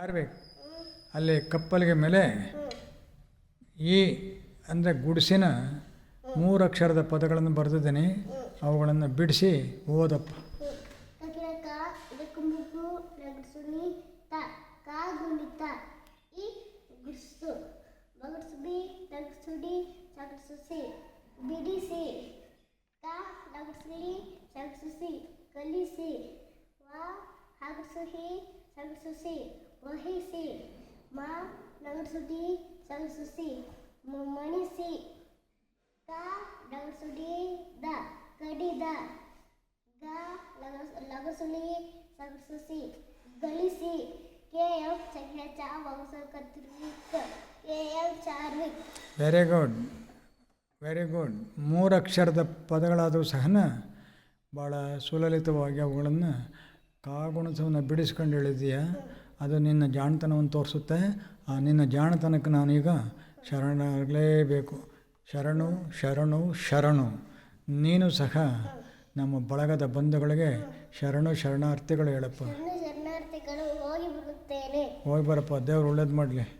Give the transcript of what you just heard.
ಆರ್ಬೇಕು ಅಲ್ಲಿ ಕಪ್ಪಲಿಗೆ ಮೇಲೆ ಈ ಅಂದರೆ ಗುಡಿಸಿನ ಮೂರು ಅಕ್ಷರದ ಪದಗಳನ್ನು ಬರೆದಿದ್ದೀನಿ ಅವುಗಳನ್ನು ಬಿಡಿಸಿ ಓದಪ್ಪ ಬಿಡಿಸಿ ಕಲಿಸಿ ನಗಡ್ಸುಲಿ ಸಗಡ್ಸುಸಿ ಕಲಿಸಿ ವ ಸಿ ವಹಿಸಿ, ಮ ನಗಡ್ಸುಡಿ ಸಗಡ್ಸುಸಿ ಮ- ಮಣಿಸಿ ಕ ನಗಡ್ಸುಡಿ ದ ಕಡಿದ ಗ ಲಗಸು ಲಗಸುಲಿ ಸಗಸುಸಿ ಗಳಿಸಿ ಕೆ ಎಫ್ ಚ Vamsha Kathrika K L Charvik. Very good very good ಮೂರು ಅಕ್ಷರದ ಪದಗಳಾದರೂ ಸಹ ಭಾಳ ಸುಲಲಿತವಾಗಿ ಅವುಗಳನ್ನು ಕಾಗುಣಿಸವನ್ನು ಬಿಡಿಸ್ಕೊಂಡು ಹೇಳಿದೀಯ ಅದು ನಿನ್ನ ಜಾಣತನವನ್ನು ತೋರಿಸುತ್ತೆ. ಆ ನಿನ್ನ ಜಾಣತನಕ್ಕೆ ನಾನೀಗ ಶರಣಾಗಲೇಬೇಕು. ಶರಣು ಶರಣು ಶರಣು. ನೀನು ಸಹ ನಮ್ಮ ಬಳಗದ ಬಂಧುಗಳಿಗೆ ಶರಣು ಶರಣಾರ್ಥಿಗಳು ಹೇಳಪ್ಪ. ಹೋಗಿ ಬರಪ್ಪ ದೇವ್ರು ಒಳ್ಳೇದು ಮಾಡಲಿ.